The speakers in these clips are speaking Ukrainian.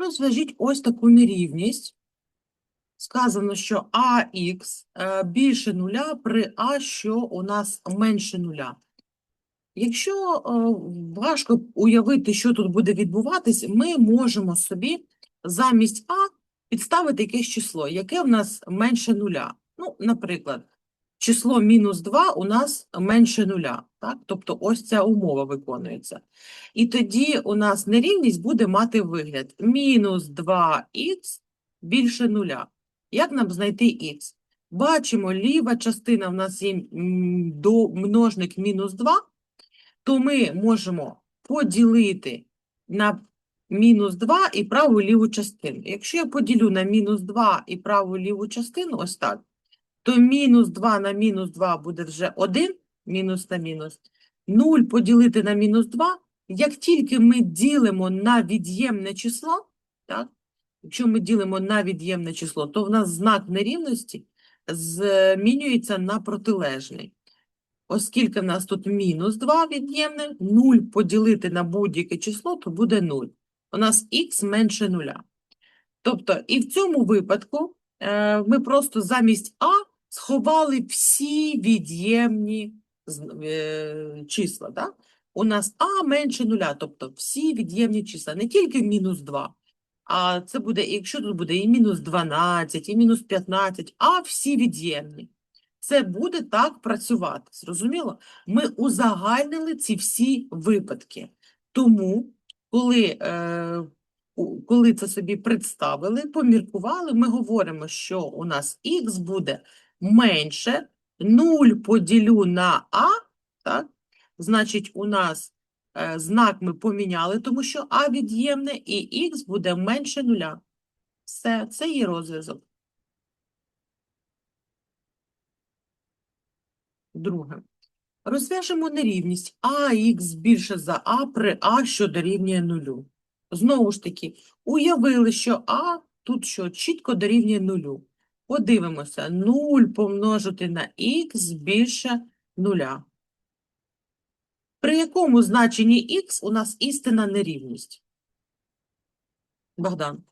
Розв'яжіть ось таку нерівність. Сказано, що АХ е, більше нуля при А, що у нас менше нуля. Якщо е, важко уявити, що тут буде відбуватись, ми можемо собі замість А підставити якесь число, яке в нас менше нуля. Ну, наприклад, число мінус 2 у нас менше нуля. Так? Тобто ось ця умова виконується. І тоді у нас нерівність буде мати вигляд мінус 2х більше нуля. Як нам знайти х? Бачимо, ліва частина в нас є до множник мінус 2, то ми можемо поділити на мінус 2 і праву ліву частину. Якщо я поділю на мінус 2 і праву ліву частину, ось так, то мінус 2 на мінус 2 буде вже 1, мінус на мінус. 0 поділити на мінус 2, як тільки ми ділимо на від'ємне число, так, якщо ми ділимо на від'ємне число, то в нас знак нерівності змінюється на протилежний. Оскільки в нас тут мінус 2 від'ємне, 0 поділити на будь-яке число, то буде 0. У нас х менше 0. Тобто і в цьому випадку е, ми просто замість а сховали всі від'ємні е, числа. Да? У нас а менше 0, тобто всі від'ємні числа, не тільки мінус 2, а це буде, якщо тут буде і мінус 12, і мінус 15, а всі від'ємні. Це буде так працювати. Зрозуміло? Ми узагальнили ці всі випадки. Тому, коли, е, коли це собі представили, поміркували, ми говоримо, що у нас х буде менше 0 поділю на а, так? Значить, у нас е, знак ми поміняли, тому що а від'ємне, і х буде менше нуля. Все, це є розв'язок. Друге. Розв'яжемо нерівність АХ більше за А при А, що дорівнює нулю. Знову ж таки, уявили, що А тут що чітко дорівнює нулю. Подивимося, 0 помножити на х більше нуля. При якому значенні х у нас істинна нерівність? Богдан.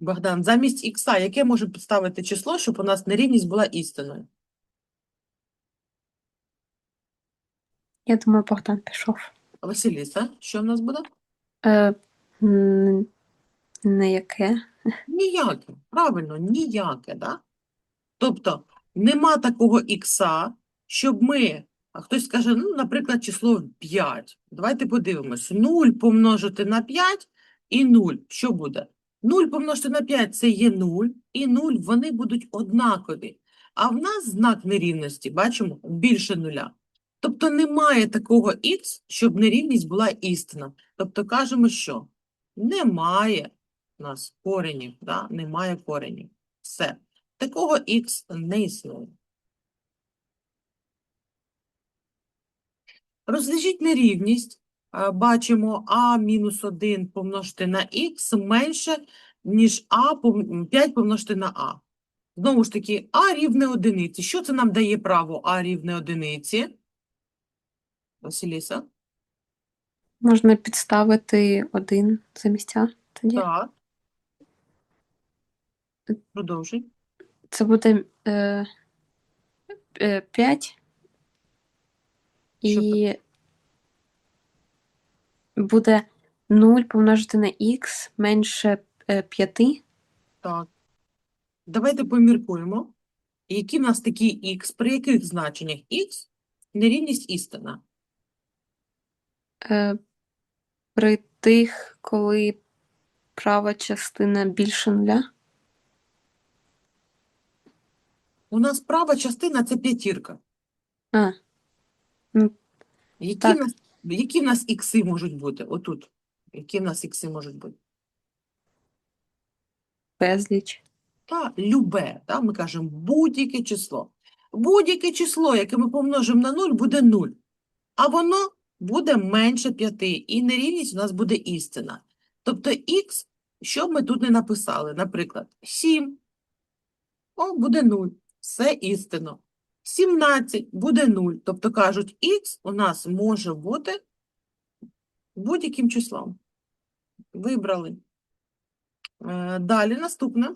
Богдан, замість ікса, яке може підставити число, щоб у нас нерівність була істинною? Я думаю, Богдан пішов. Василіса, що в нас буде? Е, м, не яке. Ніяке, правильно, ніяке, да? Тобто нема такого ікса, щоб ми, а хтось скаже, ну, наприклад, число 5. Давайте подивимось. 0 помножити на 5 і 0. Що буде? 0 помножити на 5 – це є 0, і 0 вони будуть однакові. А в нас знак нерівності, бачимо, більше нуля. Тобто немає такого х, щоб нерівність була істина. Тобто кажемо, що немає у нас коренів, да? немає коренів. Все. Такого х не існує. Розв'яжіть нерівність. Бачимо а мінус 1 помножити на х менше, ніж а 5 помножити на а. Знову ж таки, а рівне одиниці. Що це нам дає право а рівне одиниці? Василіса? Можна підставити один замість А тоді. Так. Продовжуй. Це буде е, е, 5. Що І буде 0 помножити на х менше е, 5. Так. Давайте поміркуємо, які в нас такі х, при яких значеннях х нерівність істина. Е, при тих, коли права частина більше нуля. У нас права частина – це п'ятірка. А, ну, Які, Так. в нас, які в нас ікси можуть бути? Отут. Які в нас ікси можуть бути? безліч. Та, любе, та, ми кажемо будь-яке число. Будь-яке число, яке ми помножимо на 0, буде 0. А воно буде менше 5. І нерівність у нас буде істина. Тобто х, що б ми тут не написали? Наприклад, 7. О, буде 0. Все істинно. 17 буде 0. Тобто кажуть, х у нас може бути будь-яким числом. Вибрали. Е, Далі наступне.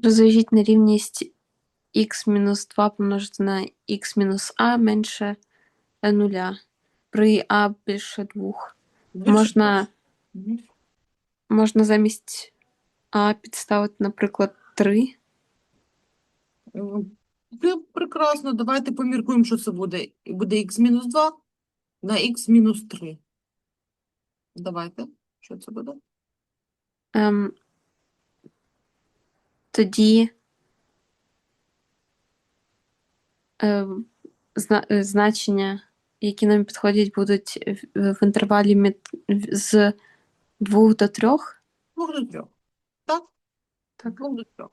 Розв'яжіть нерівність х мінус 2 помножити на х мінус а менше нуля. При а більше 2. Більше Можна, можна замість а підставити, наприклад, 3. М, Пре- Прекрасно, давайте поміркуємо, що це буде. Буде х мінус 2 на х мінус 3. Давайте, що це буде? Ем, тоді ем, зна- е, значення, які нам підходять, будуть в, в інтервалі з 2 до 3. Двох до трьох. Так? Так. Двох до трьох.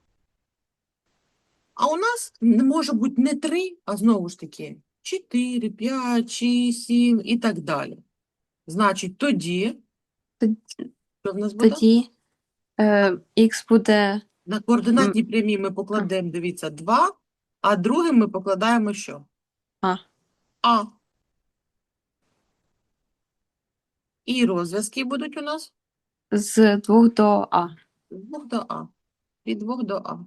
А у нас може бути не 3, а знову ж таки 4, 5, 6, 7 і так далі. Значить, тоді, Тоді- що в нас буде? Тоді е, х буде На координатній прямій ми покладемо, дивіться, 2, а другим ми покладаємо що? А. А. І розв'язки будуть у нас з 2 до а. з 2 до А. Від 2 до А.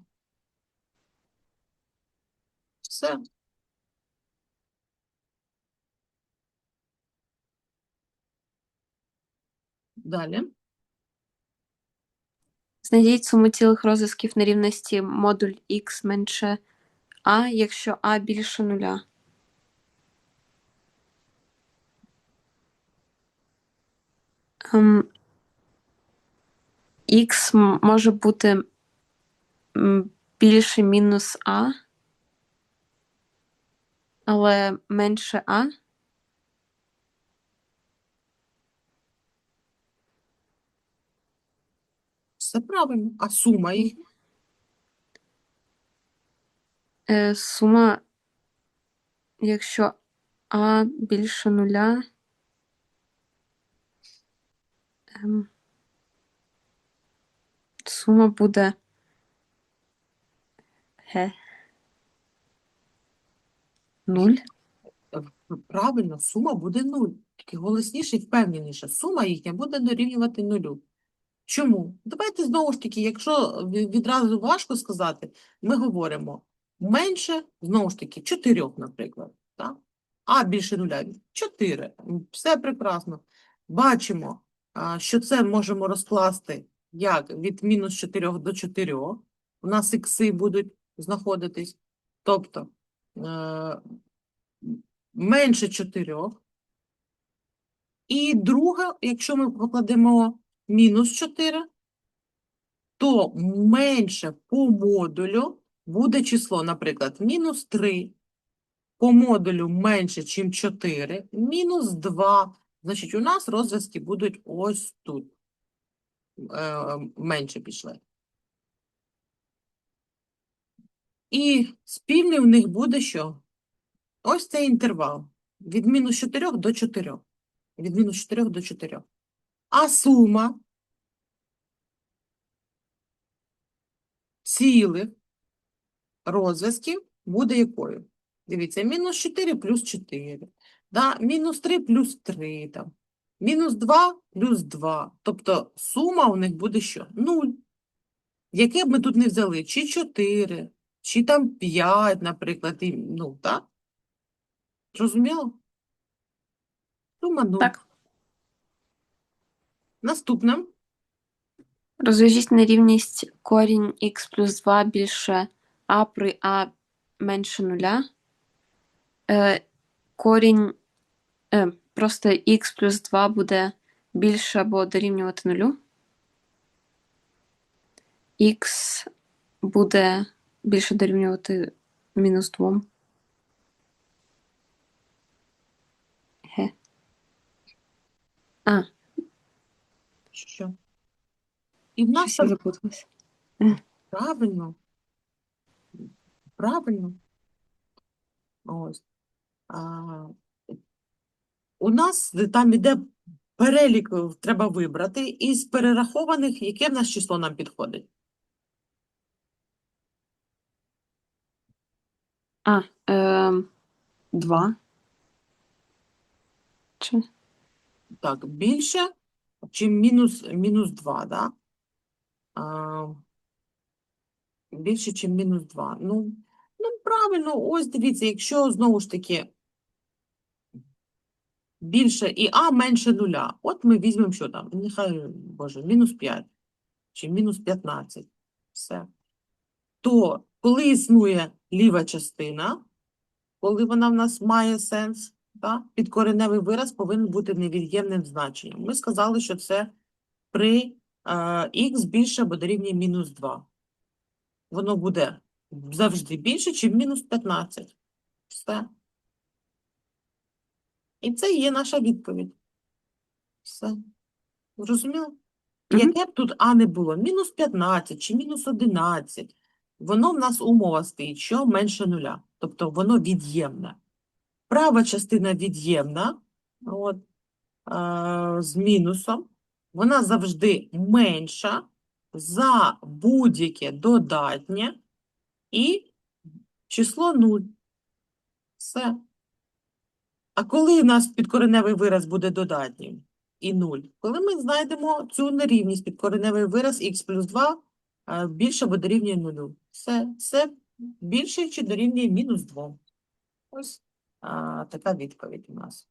Все. Далі. Знайдіть суму цілих розв'язків нерівності модуль х менше а, якщо а більше нуля. Ем, х м- може бути більше мінус а, але менше а. Все правильно. А сума їх? Е, сума, якщо а більше нуля. Ем, сума буде. Ге. Нуль. Правильно, сума буде 0. Тільки голосніше і впевненіше. Сума їхня буде дорівнювати нулю. Чому? Давайте знову ж таки, якщо відразу важко сказати, ми говоримо менше, знову ж таки, 4, наприклад. Так? А більше нуля. 4. Все прекрасно. Бачимо, що це можемо розкласти як від мінус 4 до 4. У нас ікси будуть знаходитись. Тобто е, менше 4. І друге, якщо ми покладемо мінус 4, то менше по модулю буде число, наприклад, мінус 3, по модулю менше, ніж 4, мінус 2. Значить, у нас розв'язки будуть ось тут. Е, менше пішли. І спільний у них буде що? Ось цей інтервал. Від мінус 4 до 4. Від мінус 4 до 4. А сума цілих розв'язків буде якою? Дивіться, мінус 4 плюс 4, да? мінус 3 плюс 3, там. мінус 2 плюс 2. Тобто сума у них буде що? 0. Яке б ми тут не взяли? Чи 4, чи там 5, наприклад, і, ну, так? Зрозуміло? Сума 0. Так. Наступне. Розв'яжіть нерівність корінь х плюс 2 більше а при а менше нуля. Е, корінь е, просто х плюс 2 буде більше або дорівнювати нулю. х буде більше дорівнювати мінус 2. Ге. А, Що? І в нас щось там правильно правильно? Ось. А, У нас там іде перелік, е, треба вибрати, із перерахованих, яке в нас число нам підходить. А, е, два. Чи? Так, більше, чим мінус мінус 2, да? Більше, чим мінус 2. Ну, ну, правильно, ось дивіться, якщо знову ж таки більше і А менше нуля, от ми візьмемо, що там, нехай, боже, мінус 5 чи мінус 15, все. То, коли існує ліва частина, коли вона в нас має сенс, да, підкореневий вираз повинен бути невід'ємним значенням. Ми сказали, що це при х більше або дорівнює мінус 2. Воно буде завжди більше, чим мінус 15. Все. І це є наша відповідь. Все. Зрозуміло? Мгм. Яке б тут А не було, мінус 15 чи мінус 11, воно в нас умова стоїть, що менше нуля. Тобто воно від'ємне. Права частина від'ємна, от, е, з мінусом, вона завжди менша за будь-яке додатнє і число 0. Все. А коли в нас підкореневий вираз буде додатнім і 0? Коли ми знайдемо цю нерівність, підкореневий вираз х плюс 2 е, більше або дорівнює 0. Все, це більше чи дорівнює мінус 2. Ось а, така відповідь у нас.